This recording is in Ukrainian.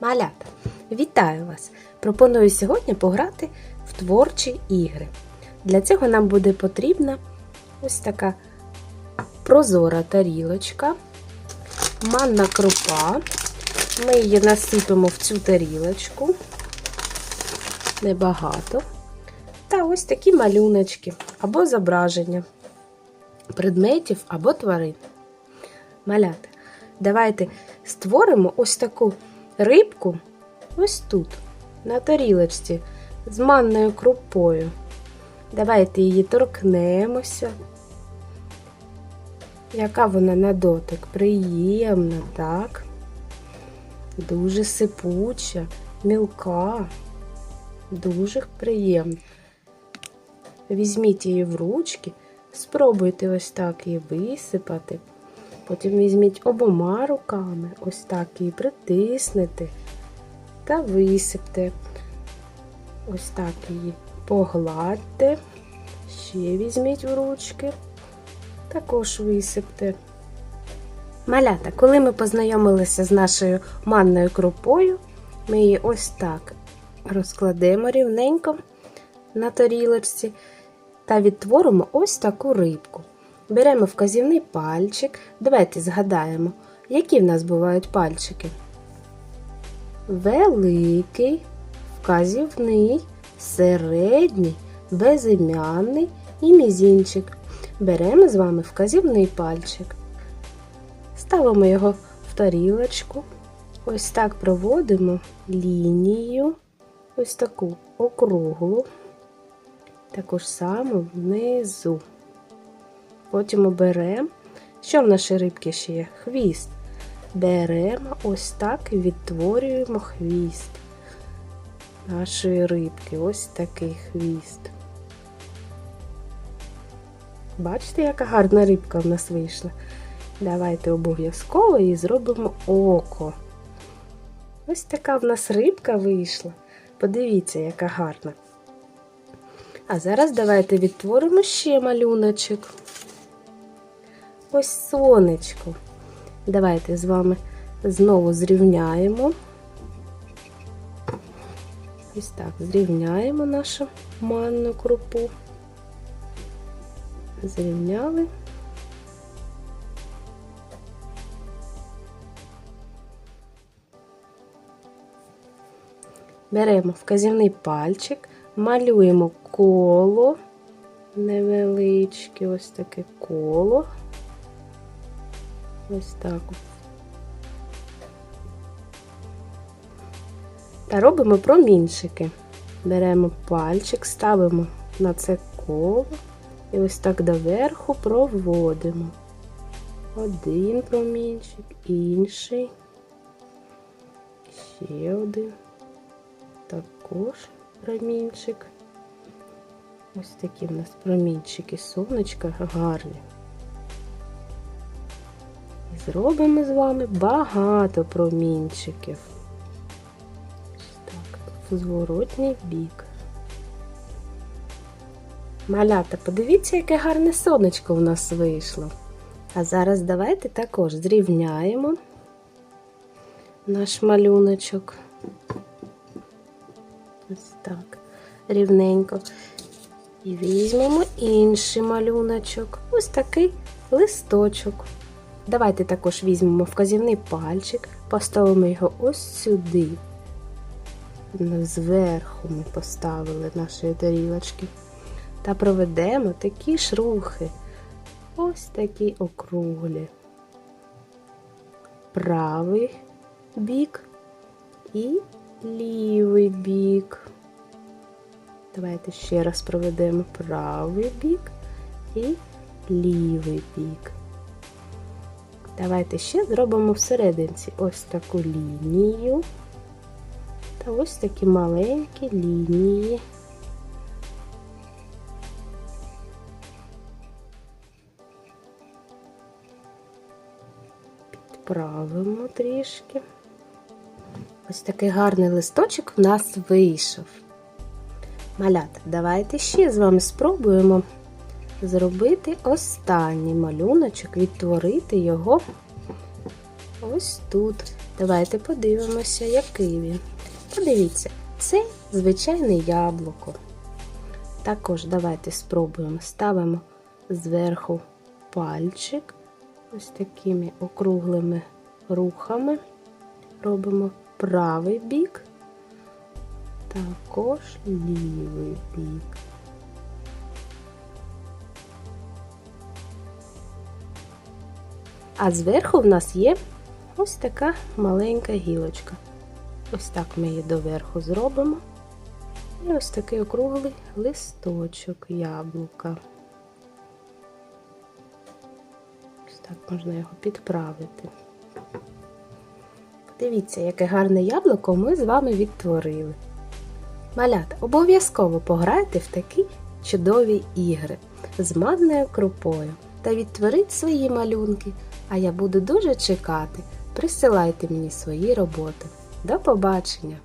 Малята, вітаю вас! Пропоную сьогодні пограти в творчі ігри. Для цього нам буде потрібна ось така прозора тарілочка, манна крупа. Ми її насипемо в цю тарілочку, небагато. Та ось такі малюночки або зображення предметів або тварин. Малята, давайте створимо ось таку рибку ось тут, на тарілочці, з манною крупою. Давайте її торкнемося. Яка вона на дотик? Приємна, так? Дуже сипуча, мілка, дуже приємна. Візьміть її в ручки, спробуйте ось так її висипати. Потім візьміть обома руками, ось так її притиснете та висипте. Ось так її погладьте. Ще візьміть в ручки, також висипте. Малята, коли ми познайомилися з нашою манною крупою, ми її ось так розкладемо рівненько на тарілочці та відтворимо ось таку рибку. Беремо вказівний пальчик. Давайте згадаємо, які в нас бувають пальчики. Великий, вказівний, середній, безім'яний і мізінчик. Беремо з вами вказівний пальчик. Ставимо його в тарілочку. Ось так проводимо лінію, ось таку округлу, таку ж саму внизу. Потім оберемо, що в нашій рибки ще є? Хвіст. Беремо ось так і відтворюємо хвіст нашої рибки. Ось такий хвіст. Бачите, яка гарна рибка в нас вийшла? Давайте обов'язково і зробимо око. Ось така в нас рибка вийшла. Подивіться, яка гарна. А зараз давайте відтворимо ще малюночок. Ось сонечко. Давайте з вами знову зрівняємо. Ось так, зрівняємо нашу манну крупу. Зрівняли. Беремо вказівний пальчик, малюємо коло, невеличке, ось таке коло. Ось так. Та робимо промінчики. Беремо пальчик, ставимо на це коло і ось так доверху проводимо. Один промінчик, інший, ще один, також промінчик. Ось такі в нас промінчики сонечка гарні. Зробимо з вами багато промінчиків. Так, в зворотній бік. Малята, подивіться, яке гарне сонечко у нас вийшло. А зараз давайте також зрівняємо наш малюночок. Ось так, рівненько. І візьмемо інший малюночок. Ось такий листочок. Давайте також візьмемо вказівний пальчик, поставимо його ось сюди. Зверху ми поставили нашої тарілочки. Та проведемо такі ж рухи. Ось такі округлі. Правий бік і лівий бік. Давайте ще раз проведемо правий бік і лівий бік. Давайте ще зробимо всерединці ось таку лінію та ось такі маленькі лінії. Підправимо трішки. Ось такий гарний листочок в нас вийшов. Малята, давайте ще з вами спробуємо зробити останній малюночок, відтворити його ось тут, Давайте подивимося, який він. Подивіться, це звичайне яблуко. Також давайте спробуємо. Ставимо зверху пальчик ось такими округлими рухами. Робимо правий бік, також лівий бік. А зверху в нас є ось така маленька гілочка. Ось так ми її доверху зробимо. І ось такий округлий листочок яблука. Ось так можна його підправити. Подивіться, яке гарне яблуко ми з вами відтворили. Малята, обов'язково пограйте в такі чудові ігри з манною крупою та відтворіть свої малюнки, а я буду дуже чекати. Присилайте мені свої роботи. До побачення!